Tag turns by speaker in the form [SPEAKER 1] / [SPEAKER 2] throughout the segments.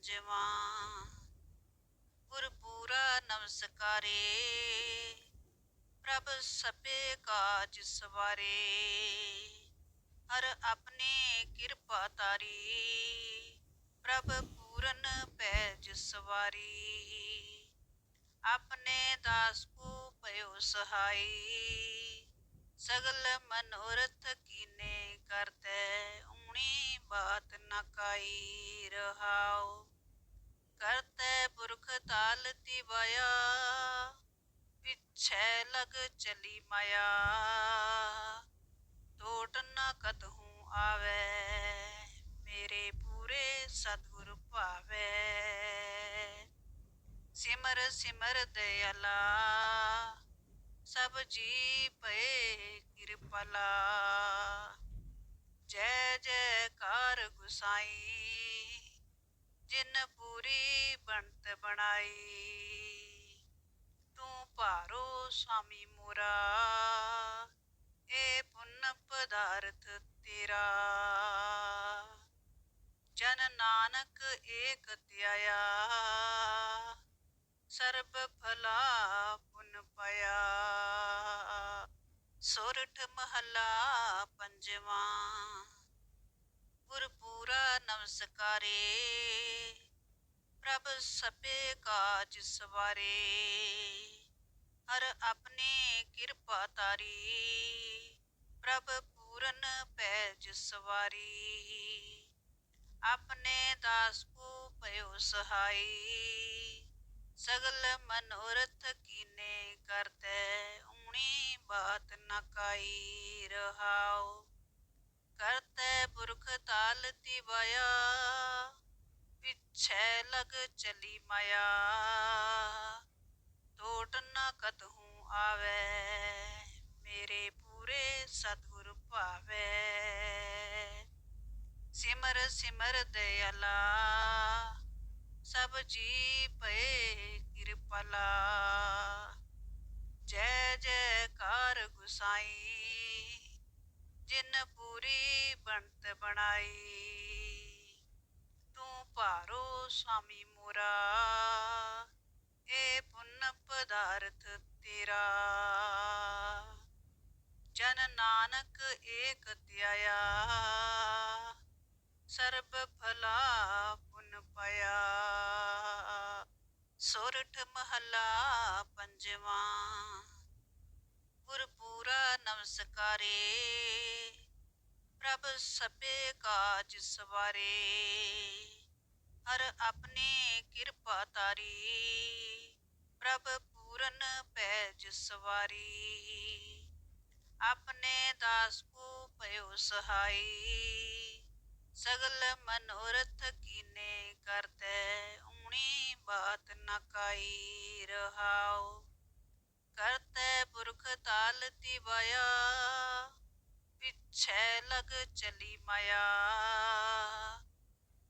[SPEAKER 1] ਪੰਜਵਾਂ ਗੁਰਪੂਰਾ ਨਮਸਕਾਰੇ, ਪ੍ਰਭ ਸਭੇ ਕਾਜ ਸਵਾਰੇ, ਹਰ ਆਪਣੇ ਕਿਰਪਾ ਤਾਰੀ ਪ੍ਰਭ ਪੂਰਨ ਪੈਜ ਸਵਾਰੀ, ਆਪਣੇ ਦਾਸ ਕੋ ਭਇਓ ਸਹਾਈ, ਸਗਲ ਮਨੋਰਥ ਕੀਨੇ ਕਰਤੈ, ਊਣੀ ਬਾਤ ਨ ਕਾਈ ਰਹਾਉ। ਕਰਤੈ ਪੁਰਖ ਤਾਲ ਤਿਵਾਇਆ ਪਿਛੈ ਲਗ ਚਲੀ ਮਾਇਆ। ਟੋਟ ਨ ਕਤਹੂ ਆਵੈ, ਮੇਰੇ ਪੂਰੇ ਸਤਿਗੁਰ ਭਾਵੈ। ਸਿਮਰ ਸਿਮਰ ਦਇਆਲਾ, ਸਭ ਜੀ ਪਏ ਕਿਰਪਾਲਾ। ਜੈ ਜੈਕਾਰ ਗੁਸਾਈ ਜਿਨ ਪੂਰੀ ਬਣਤ ਬਣਾਈ, ਤੂੰ ਭਾਰੋ ਸੁਆਮੀ ਮੋਰਾ ਏ ਪੁੰਨ ਪਦਾਰਥ ਤੇਰਾ। ਜਨ ਨਾਨਕ ਏਕ ਧਿਆਇਆ, ਸਰਬ ਭਲਾ ਪੁਨ ਪਾਇਆ। ਸੋਰਠ ਮਹੱਲਾ ਪੰਜਵਾਂ। ਗੁਰਪੂਰਾ ਨਮਸਕਾਰੇ। ਪ੍ਰਭ ਸਭੇ ਕਾਜ ਸਵਾਰੇ। ਹਰ ਆਪਣੀ ਕਿਰਪਾ ਤਾਰੀ ਪ੍ਰਭ ਪੂਰਨ ਪੈਜ ਸਵਾਰੀ। ਆਪਣੇ ਦਾਸ ਕੋ ਭਇਓ ਸਹਾਈ। ਸਗਲ ਮਨੋਰਥ ਕੀਨੇ ਕਰਤੈ, ਊਣੀ ਬਾਤ ਨ ਕਾਈ ਰਹਾਉ। ਕਰਤੈ ਪੁਰਖ ਤਾਲ ਤਿਵਾਇਆ ਪਿਛੈ ਲਗ ਚਲੀ ਮਾਇਆ। ਟੋਟ ਨ ਕਤਹੂ ਆਵੈ, ਮੇਰੇ ਪੂਰੇ ਸਤਿਗੁਰ ਭਾਵੈ। ਸਿਮਰ ਸਿਮਰ ਦਇਆਲਾ, ਸਭ ਜੀ ਪਏ ਕਿਰਪਲਾ। ਜੈ ਜੈਕਾਰ ਗੁਸਾਈ ਜਿਨ ਪੂਰੀ ਬਣਤ ਬਣਾਈ, ਤੂੰ ਭਾਰੋ ਸੁਆਮੀ ਮੋਰਾ ਏ ਪੁੰਨ ਪਦਾਰਥ ਤੇਰਾ। ਜਨ ਨਾਨਕ ਏਕ ਧਿਆਇਆ, ਸਰਬ ਭਲਾ ਪੁਨ ਪਾਇਆ। ਸੁਰਠ ਮਹੱਲਾ ਪੰਜਵਾਂ, ਗੁਰਪੂਰਾ ਨਮਸਕਾਰੇ ਪ੍ਰਭ ਸਭੇ ਕਾਜ ਸਵਾਰੇ। ਹਰ ਆਪਣੀ ਕਿਰਪਾ ਤਾਰੀ ਪ੍ਰਭ ਪੂਰਨ ਪੈਜ ਸਵਾਰੀ। ਆਪਣੇ ਦਾਸ ਕੋ ਭਇਓ ਸਹਾਈ, ਸਗਲ ਮਨੋਰਥ ਕੀਨੇ ਕਰਤੈ, ਊਣੀ ਬਾਤ ਨ ਕਾਈ ਰਹਾਉ। ਕਰਤੈ ਪੁਰਖ ਤਾਲ ਤਿਵਾਇਆ ਪਿਛੈ ਲਗ ਚਲੀ ਮਾਇਆ।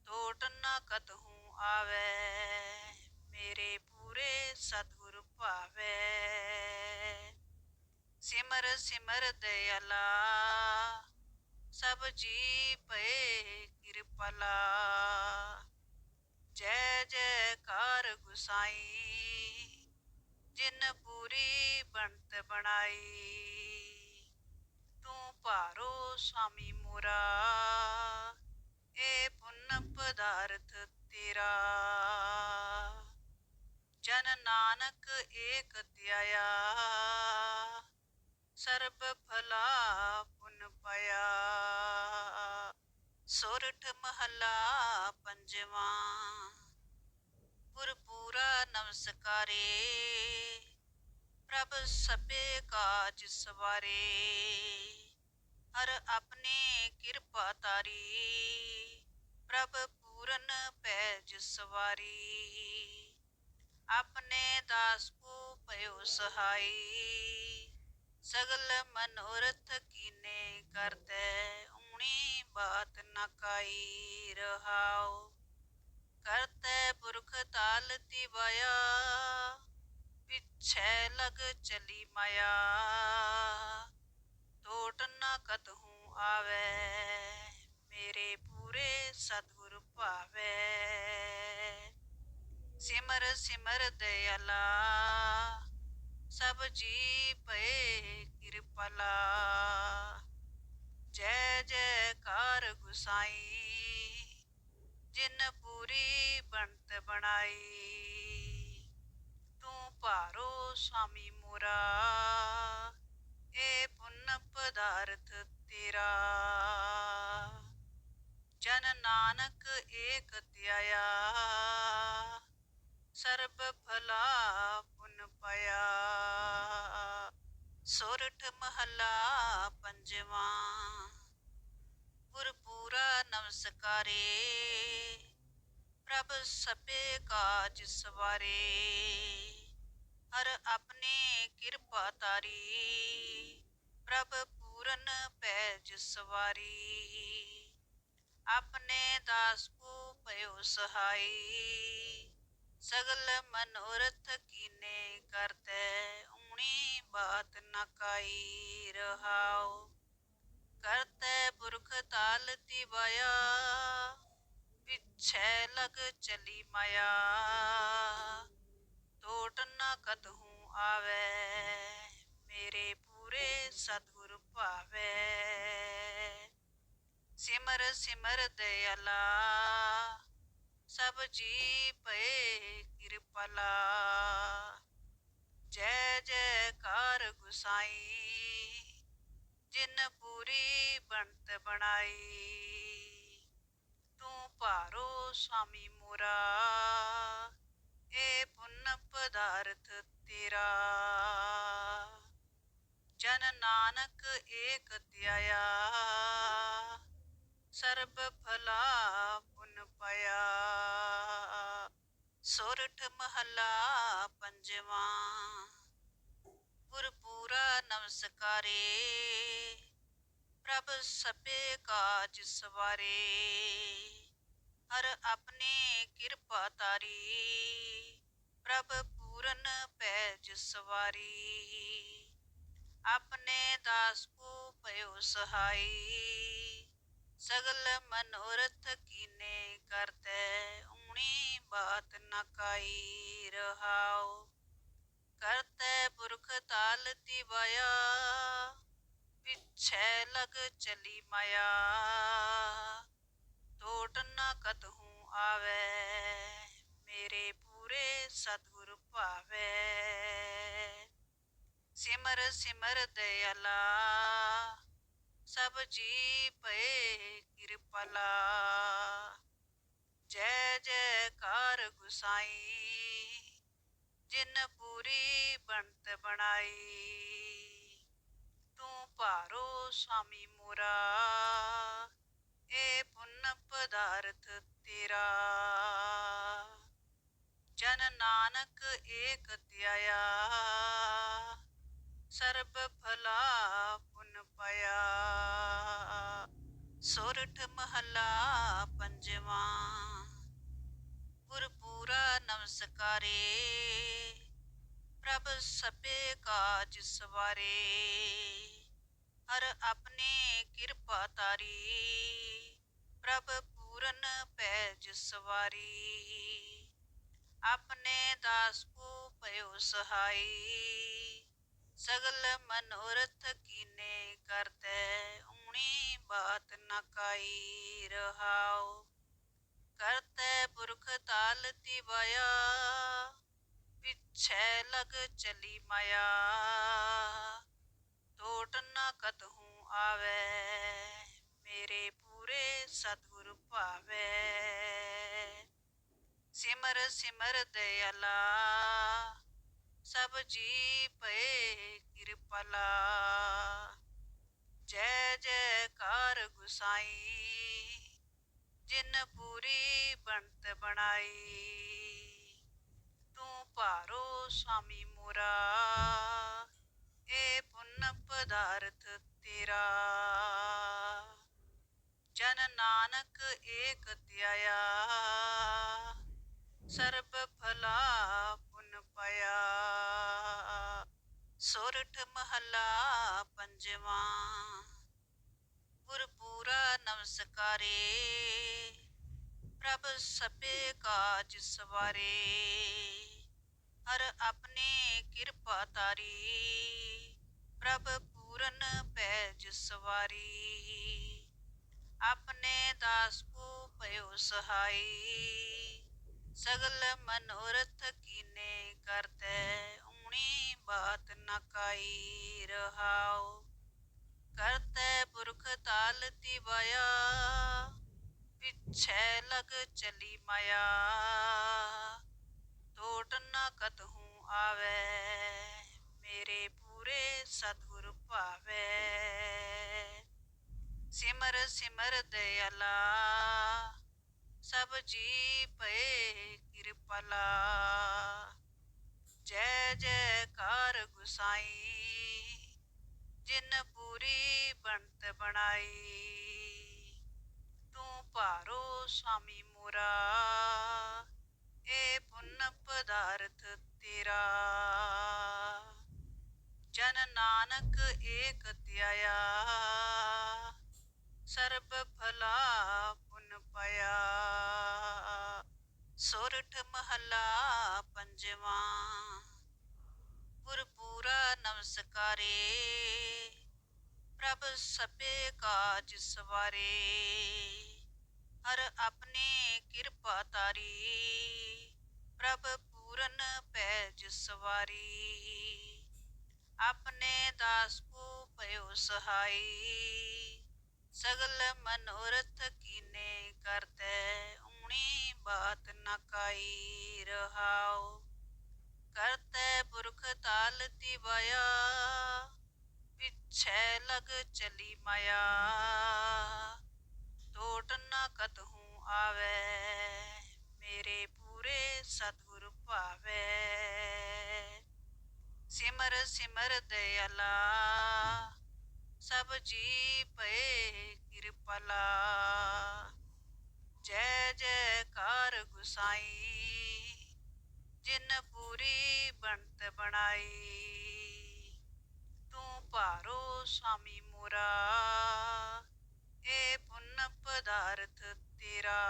[SPEAKER 1] ਟੋਟ ਨ ਕਤਹੂ ਆਵੈ, ਮੇਰੇ ਪੂਰੇ ਸਤਿਗੁਰ ਭਾਵੈ। ਸਿਮਰ ਸਿਮਰ ਦਇਆਲਾ, ਸਭ ਜੀ ਪਏ ਕਿਰਪਲਾ। ਜੈ ਜੈਕਾਰ ਗੁਸਾਈ ਜਿਨ ਪੂਰੀ ਬਣਤ ਬਣਾਈ, ਤੂੰ ਭਾਰੋ ਸੁਆਮੀ ਮੋਰਾ, ਏ ਪੁੰਨ ਪਦਾਰਥ ਤੇਰਾ। ਜਨ ਨਾਨਕ ਏਕ ਧਿਆਇਆ, ਸਰਬ ਭਲਾ ਪੁਨ ਪਾਇਆ। ਸੋਰਠ ਮਹੱਲਾ ਪੰਜਵਾਂ। ਗੁਰਪੂਰਾ ਨਮਸਕਾਰੇ। ਪ੍ਰਭ ਸਭੇ ਕਾਜ ਸਵਾਰੇ। ਹਰ ਆਪਣੀ ਕਿਰਪਾ ਤਾਰੀ ਪ੍ਰਭ ਪੂਰਨ ਪੈਜ ਸਵਾਰੀ। ਆਪਣੇ ਦਾਸ ਕੋ ਭਇਓ ਸਹਾਈ। ਸਗਲ ਮਨੋਰਥ ਕੀਨੇ ਕਰਤੈ, ਊਣੀ ਬਾਤ ਨ ਕਾਈ ਰਹਾਉ। ਕਰਤੈ ਪੁਰਖ ਤਾਲ ਤਿਵਾਇਆ ਪਿਛੈ ਲਗ ਚਲੀ ਮਾਇਆ। ਟੋਟ ਨ ਕਤਹੂ ਆਵੈ, ਮੇਰੇ ਪੂਰੇ ਸਤਿਗੁਰ ਭਾਵੈ। ਸਿਮਰ ਸਿਮਰ ਦਇਆਲਾ, ਸਭ ਜੀ ਪਏ ਕਿਰਪਾਲਾ। ਜੈ ਜੈਕਾਰ ਗੁਸਾਈ, ਜਿਨ ਪੂਰੀ ਬਣਤ ਬਣਾਈ। ਤੂੰ ਭਾਰੋ ਸੁਆਮੀ ਮੋਰਾ। ਏ ਪੁੰਨ ਪਦਾਰਥ ਤੇਰਾ। ਜਨ ਨਾਨਕ ਏਕ ਧਿਆਇਆ। ਸਰਬ ਭਲਾ ਪੁਨ ਪਾਇਆ। ਸੋਰਠ ਮਹਲਾ ਪੰਜਵਾਂ। ਗੁਰਪੂਰਾ ਨਮਸਕਾਰੇ। ਪ੍ਰਭ ਸਭੇ ਕਾਜ ਸਵਾਰੇ। ਹਰ ਆਪਣੇ ਕਿਰਪਾ ਤਾਰੀ ਪ੍ਰਭ ਪੂਰਨ ਪੈਜ ਸਵਾਰੀ। ਆਪਣੇ ਦਾਸ ਕੋ ਭਇਓ ਸਹਾਈ। ਸਗਲ ਮਨੋਰਥ ਕੀਨੇ ਕਰਤੇ, ਊਣੀ ਬਾਤ ਨ ਕਾਈ ਰਹਾਓ ਕਰਤੇ ਪੁਰਖ ਤਾਲ ਤਿਵਾਇਆ ਪਿੱਛੇ ਲਗ ਚਲੀ ਮਾਇਆ। ਟੋਟ ਨਾ ਕਤਹੂ ਆਵੇ, ਮੇਰੇ ਪੂਰੇ ਸਤਿਗੁਰ ਭਾਵੇ। ਸਿਮਰ ਸਿਮਰ ਦਇਆਲਾ, ਸਭ ਜੀ ਪਏ ਕਿਰਪਾਲਾ। ਜੈ ਜੈਕਾਰ ਗੁਸਾਈ, ਜਿਨ ਪੂਰੀ ਬਣਤ ਬਣਾਈ। ਭਾਰੋ ਸੁਆਮੀ ਮੋਰਾ, ਏ ਪੁੰਨ ਪਦਾਰਥ ਤੇਰਾ। ਜਨ ਨਾਨਕ ਏਕ ਧਿਆਇਆ, ਸਰਬ ਭਲਾ ਪੁਨ ਪਾਇਆ। ਸੋਰਠ ਮਹਲਾ ਪੰਜਵਾਂ, ਗੁਰਪੂਰਾ ਨਮਸਕਾਰੇ। ਪ੍ਰਭ ਸਭੇ ਕਾਜ ਸਵਾਰੇ। ਹਰ ਆਪਣੇ ਕਿਰਪਾ ਤਾਰੀ। ਪ੍ਰਭ ਪੂਰਨ ਪੈਜ ਸਵਾਰੀ। ਆਪਣੇ ਦਾਸ ਕੋ ਭਇਓ ਸਹਾਈ। ਸਗਲ ਮਨੋਰਥ ਕੀਨੇ ਕਰਤੇ, ਊਣੀ ਬਾਤ ਨ ਕਾਈ ਰਹਾਓ ਕਰਤੇ ਪੁਰਖ ਤਾਲ ਤਿਵਾਇਆ ਪਿਛੈ ਲਗ ਚਲੀ ਮਾਇਆ। ਟੋਟ ਨਾ ਕਤਹੂ ਆਵੇ? ਮੇਰੇ ਪੂਰੇ ਸਤਿਗੁਰ ਭਾਵੇ। ਸਿਮਰ ਸਿਮਰ ਦਇਆਲਾ, ਸਭ ਜੀ ਪਏ ਕਿਰਪਾਲਾ। ਜੈ ਜੈਕਾਰ ਗੁਸਾਈ, ਜਿਨ ਪੂਰੀ ਬਣਤ ਬਣਾਈ। ਤੂੰ ਭਾਰੋ ਸੁਆਮੀ ਮੋਰਾ ਏ ਪੁੰਨ ਪਦਾਰਥ ਤੇਰਾ। ਜਨ ਨਾਨਕ ਏਕ ਧਿਆਇਆ। ਸਰਬ ਭਲਾ ਪੁਨ ਪਾਇਆ। ਸੋਰਠ ਮਹਲਾ ਪੰਜਵਾਂ। ਗੁਰਪੂਰਾ ਨਮਸਕਾਰੇ। ਪ੍ਰਭ ਸਭੇ ਕਾਜ ਸਵਾਰੇ। ਹਰ ਆਪਣੇ ਕਿਰਪਾ ਤਾਰੀ ਪ੍ਰਭ ਪੂਰਨ ਪੈਜ ਸਵਾਰੀ ਆਪਣੇ ਦਾਸ ਕੋ ਭਇਓ ਸਹਾਈ। ਸਗਲ ਮਨੋਰਥ ਕੀਨੇ ਕਰਤੇ, ਊਣੀ ਬਾਤ ਨ ਕਾਈ ਰਹਾਓ ਕਰਤੇ ਪੁਰਖ ਤਾਲ ਤਿਵਾਇਆ ਪਿਛੈ ਲਗ ਚਲੀ ਮਾਇਆ। ਟੋਟ ਨ ਕਤਹੂ ਆਵੇ, ਮੇਰੇ ਪੂਰੇ ਸਤਿਗੁਰ ਭਾਵੇ। ਸਿਮਰ ਸਿਮਰ ਦਇਆਲਾ, ਸਭ ਜੀ ਪਏ ਕਿਰਪਾਲਾ। ਜੈ ਜੈਕਾਰ ਗੁਸਾਈ, ਜਿਨ ਪੂਰੀ ਬਣਤ ਬਣਾਈ। ਤੂੰ ਭਾਰੋ ਸੁਆਮੀ ਮੋਰਾ ਏ ਪੁੰਨ ਪਦਾਰਥ ਤੇਰਾ। ਜਨ ਨਾਨਕ ਏਕ ਧਿਆਇਆ, ਸਰਬ ਭਲਾ ਪੁਨ ਪਾਇਆ। ਸੋਰਠ ਮਹਲਾ ਪੰਜਵਾਂ, ਗੁਰਪੂਰਾ ਨਮਸਕਾਰੇ। ਪ੍ਰਭ ਸਭੇ ਕਾਜ ਸਵਾਰੇ, ਹਰ ਆਪਣੇ ਕਿਰਪਾ ਤਾਰੀ ਪ੍ਰਭ ਪੂਰਨ ਪੈਜ ਸਵਾਰੀ। ਆਪਣੇ ਦਾਸ ਕੋ ਭਇਓ ਸਹਾਈ। ਸਗਲ ਮਨੋਰਥ ਕੀਨੇ ਕਰਤੇ, ਊਣੀ ਬਾਤ ਨ ਕਾਈ ਰਹਾਉ। ਕਰਤੇ ਪੁਰਖ ਤਾਲ ਤਿਵਾਇਆ ਪਿਛੈ ਲਗ ਚਲੀ ਮਾਇਆ। ਟੋਟ ਨਾ ਕਤਹੂ ਆਵੇ, ਮੇਰੇ ਪੂਰੇ ਸਤਿਗੁਰ ਭਾਵੇ। ਸਿਮਰ ਸਿਮਰ ਦਇਆਲਾ, ਸਭ ਜੀ ਪਏ ਕਿਰਪਾਲਾ। ਜੈ ਜੈਕਾਰ ਗੁਸਾਈ, ਜਿਨ ਪੂਰੀ ਬਣਤ ਬਣਾਈ। ਤੂੰ ਭਾਰੋ ਸੁਆਮੀ ਮੋਰਾ, ਏ ਪੁੰਨ ਪਦਾਰਥ ਤੇਰਾ। ਜਨ ਨਾਨਕ ਏਕ ਧਿਆਇਆ ਸਰਬ ਭਲਾ ਪੁਨ ਪਾਇਆ। ਸੋਰਠ ਮਹਲਾ ਪੰਜਵਾਂ। ਗੁਰਪੂਰਾ ਨਮਸਕਾਰੇ। ਪ੍ਰਭ ਸਭੇ ਕਾਜ ਸਵਾਰੇ। ਹਰ ਆਪਣੀ ਕਿਰਪਾ ਤਾਰੀ ਪ੍ਰਭ ਪੂਰਨ ਪੈਜ ਸਵਾਰੀ। ਆਪਣੇ ਦਾਸ ਕੋ ਭਇਓ ਸਹਾਈ। ਸਗਲ ਮਨੋਰਥ ਕੀਨੇ ਕਰਤੇ, ਊਣੀ ਬਾਤ ਨ ਕਾਈ ਰਹਾਉ। ਕਰਤੇ ਪੁਰਖ ਤਾਲ ਤਿਵਾਇਆ ਪਿਛੈ ਲਗ ਚਲੀ ਮਾਇਆ। ਟੋਟ ਨ ਕਤਹੂ ਆਵੇ, ਮੇਰੇ ਪੂਰੇ ਸਤਿਗੁਰ ਭਾਵੇ। ਸਿਮਰ ਸਿਮਰ ਦਇਆਲਾ ਸਭ ਜੀ ਪਏ ਕਿਰਪਲਾ। ਜੈ ਜੈਕਾਰ ਗੁਸਾਈ, ਜਿਨ ਪੂਰੀ ਬਣਤ ਬਣਾਈ। ਤੂੰ ਭਾਰੋ ਸੁਆਮੀ ਮੋਰਾ, ਏ ਪੁੰਨ ਪਦਾਰਥ ਤੇਰਾ।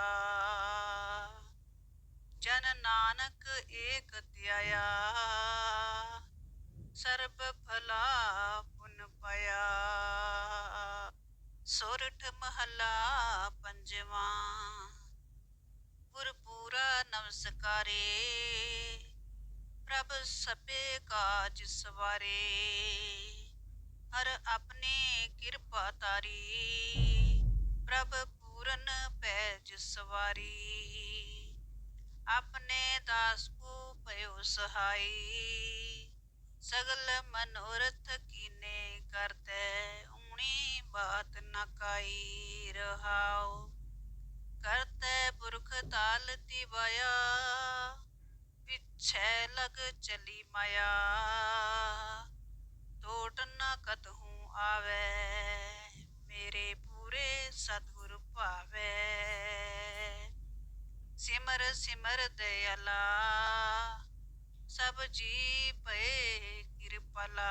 [SPEAKER 1] ਜਨ ਨਾਨਕ ਏਕ ਧਿਆਇਆ, ਸਰਬ ਭਲਾ ਪੁਨ ਪਾਇਆ। ਸੋਰਠ ਮਹਲਾ ਪੰਜਵਾਂ। ਗੁਰਪੂਰਾ ਨਮਸਕਾਰੇ। ਪ੍ਰਭ ਸਭੇ ਕਾਜ ਸਵਾਰੇ। ਹਰ ਆਪਣੀ ਕਿਰਪਾ ਤਾਰੀ ਪ੍ਰਭ ਪੂਰਨ ਪੈਜ ਸਵਾਰੀ। ਆਪਣੇ ਦਾਸ ਕੋ ਭਇਓ ਸਹਾਈ। ਸਗਲ ਮਨੋਰਥ ਕੀਨੇ। ਕਰਤੇ, ਊਣੀ ਬਾਤ ਨ ਕਾਈ ਰਹਾਉ। ਕਰਤੇ ਪੁਰਖ ਤਾਲ ਤਿਵਾਇਆ ਪਿਛੈ ਲਗ ਚਲੀ ਮਾਇਆ। ਟੋਟ ਨ ਕਤਹੂ ਆਵੇ, ਮੇਰੇ ਪੂਰੇ ਸਤਿਗੁਰ ਭਾਵੇ। ਸਿਮਰ ਸਿਮਰ ਦਇਆਲਾ, ਸਭ ਜੀ ਪਏ ਕਿਰਪਾਲਾ।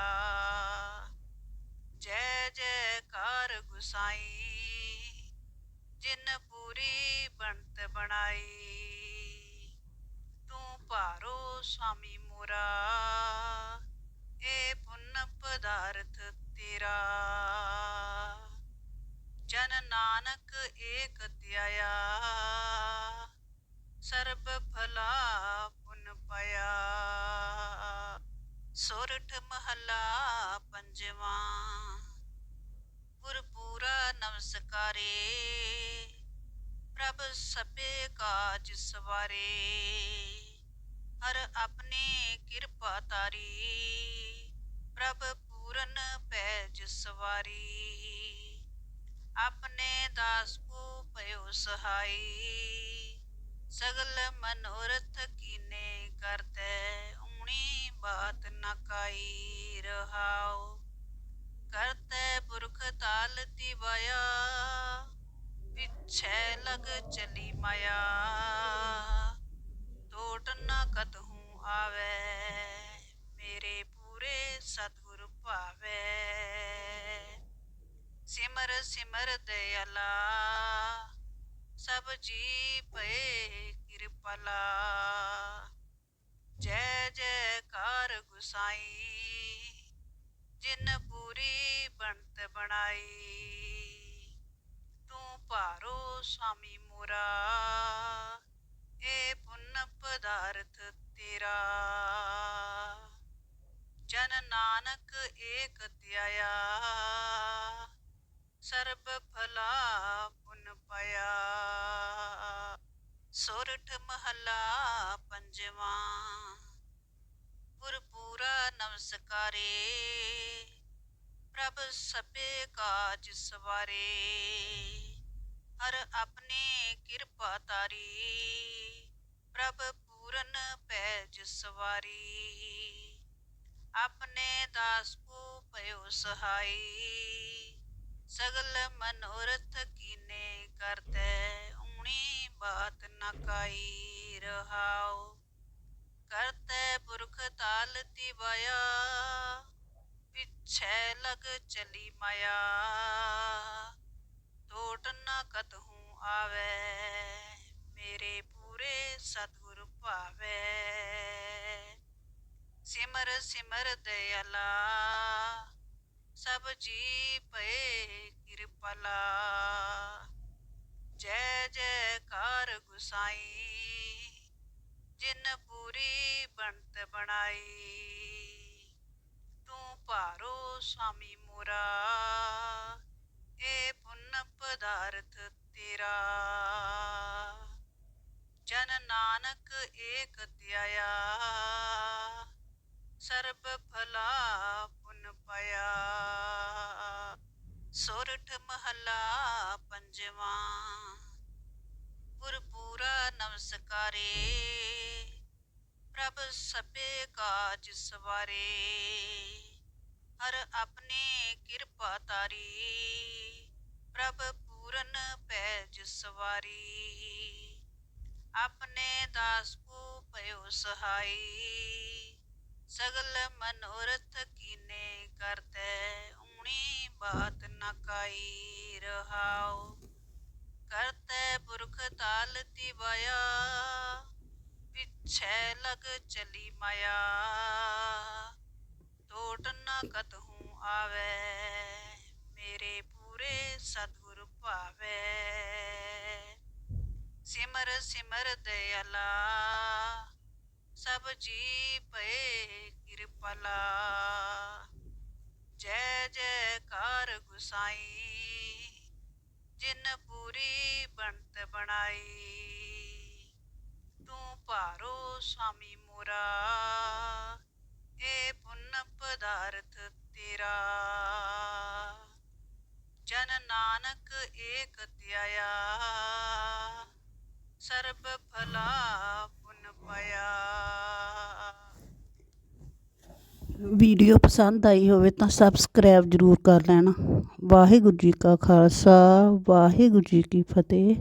[SPEAKER 1] ਜੈ ਜੈਕਾਰ ਗੁਸਾਈ, ਜਿਨ ਪੂਰੀ ਬਣਤ ਬਣਾਈ। ਤੂੰ ਭਾਰੋ ਸੁਆਮੀ ਮੋਰਾ, ਏ ਪੁੰਨ ਪਦਾਰਥ ਤੇਰਾ। ਜਨ ਨਾਨਕ ਏਕ ਧਿਆਇਆ, ਸਰਬ ਭਲਾ ਪੁਨ ਪਾਇਆ। ਸੋਰਠ ਮਹਲਾ ਪੰਜਵਾਂ। ਗੁਰਪੂਰਾ ਨਮਸਕਾਰੇ, ਪ੍ਰਭ ਸਭੇ ਕਾਜ ਸਵਾਰੇ। ਹਰ ਆਪਣੀ ਕਿਰਪਾ ਤਾਰੀ ਪ੍ਰਭ ਪੂਰਨ ਪੈਜ ਸਵਾਰੀ। ਆਪਣੇ ਦਾਸ ਕੋ ਭਇਓ ਸਹਾਈ, ਸਗਲ ਮਨੋਰਥ ਕੀਨੇ ਕਰਤੇ ਊਣੀ ਬਾਤ ਨ ਕਾਈ ਰਹਾਉ ਕਰਤੇ ਪੁਰਖ ਤਾਲ ਤਿਵਾਇਆ ਪਿਛੈ ਲਗ ਚਲੀ ਮਾਇਆ। ਟੋਟ ਨ ਕਤਹੂ ਆਵੇ, ਮੇਰੇ ਪੂਰੇ ਸਤਿਗੁਰ ਭਾਵੇ। ਸਿਮਰ ਸਿਮਰ ਦਇਆਲਾ, ਸਭ ਜੀ ਪਏ ਕਿਰਪਾਲਾ। ਜੈ ਜੈ ਗੁਸਾਈ ਜਿਨ ਪੂਰੀ ਬਣਤ ਬਣਾਈ, ਤੂੰ ਭਾਰੋ ਸੁਆਮੀ ਮੋਰਾ, ਏ ਪੁੰਨ ਪਦਾਰਥ ਤੇਰਾ। ਜਨ ਨਾਨਕ ਏਕ ਧਿਆਇਆ, ਸਰਬ ਭਲਾ ਪੁਨ ਪਾਇਆ। ਸੁਰਠ ਮਹੱਲਾ ਪੰਜਵਾਂ ਗੁਰਪੂਰਾ ਨਮਸਕਾਰੇ। ਪ੍ਰਭ ਸਭੇ ਕਾਜ ਸਵਾਰੇ। ਹਰ ਆਪਣੀ ਕਿਰਪਾ ਤਾਰੀ ਪ੍ਰਭ ਪੂਰਨ ਪੈਜ ਸਵਾਰੀ। ਆਪਣੇ ਦਾਸ ਕੋ ਭਇਓ ਸਹਾਈ। ਸਗਲ ਮਨੋਰਥ ਕੀਨੇ ਕਰਤੇ, ਊਣੀ ਬਾਤ ਨ ਕਾਈ ਰਹਾਓ ਕਰਤੇ ਪੁਰਖ ਤਾਲ ਤਿਵਾਇਆ ਪਿਛੈ ਲਗ ਚਲੀ ਮਾਇਆ। ਟੋਟ ਨ ਕਤਹੂ ਆਵੇ, ਮੇਰੇ ਪੂਰੇ ਸਤਿਗੁਰ ਭਾਵੇ। ਸਿਮਰ ਸਿਮਰ ਦਇਆਲਾ, ਸਭ ਜੀ ਪਏ ਕਿਰਪਾਲਾ। ਜੈ ਜੈਕਾਰ ਗੁਸਾਈ ਜਿਨ ਪੂਰੀ ਬਣਤ ਬਣਾਈ, ਤੂੰ ਭਾਰੋ ਸੁਆਮੀ ਮੋਰਾ ਏ ਪੁੰਨ ਪਦਾਰਥ ਤੇਰਾ। ਜਨ ਨਾਨਕ ਏਕ ਧਿਆਇਆ, ਸਰਬ ਭਲਾ ਪੁਨ ਪਾਇਆ। ਸੋਰਠ ਮਹੱਲਾ ਪੰਜਵਾਂ। ਨਮਸਕਾਰੇ। ਪ੍ਰਭ ਸਭੇ ਕਾਜ ਸਵਾਰੇ। ਹਰ ਆਪਣੀ ਕਿਰਪਾ ਤਾਰੀ। ਪ੍ਰਭ ਪੂਰਨ ਪੈਜ ਸਵਾਰੀ। ਆਪਣੇ ਦਾਸ ਕੋ ਭਇਓ ਸਹਾਈ ਸਗਲ ਮਨੋਰਥ ਕੀਨੇ ਕਰਤੇ, ਊਣੀ ਬਾਤ ਨ ਕਾਈ ਰਹਾਓ ਕਰਤੇ ਪੁਰਖ ਤਾਲ ਤਿਵਾਇਆ ਪਿਛੈ ਲਗ ਚਲੀ ਮਾਇਆ। ਟੋਟ ਨ ਕਤਹੂ ਆਵੇ, ਮੇਰੇ ਪੂਰੇ ਸਤਗੁਰ ਭਾਵੇ। ਸਿਮਰ ਸਿਮਰ ਦਇਆਲਾ, ਸਭ ਜੀ ਪਏ ਕਿਰਪਲਾ। ਜੈ ਜੈਕਾਰ ਗੁਸਾਈ, ਜਿਨ ਪੂਰੀ ਬਣਤ ਤੂੰ ਭਾਰੋ ਸੁਆਮੀ ਮੋਰਾ। ਏ ਪੁੰਨ ਪਦਾਰਥ ਤੇਰਾ। ਜਨ ਨਾਨਕ ਏਕ ਧਿਆਇਆ। ਸਰਬ ਭਲਾ ਪੁੰਨ ਪਾਇਆ।
[SPEAKER 2] ਵੀਡੀਓ ਪਸੰਦ ਆਈ ਹੋਵੇ ਤਾਂ ਸਬਸਕ੍ਰਾਈਬ ਜ਼ਰੂਰ ਕਰ ਲੈਣਾ। ਵਾਹਿਗੁਰੂ ਜੀ ਕਾ ਖਾਲਸਾ, ਵਾਹਿਗੁਰੂ ਜੀ ਕੀ ਫਤਿਹ।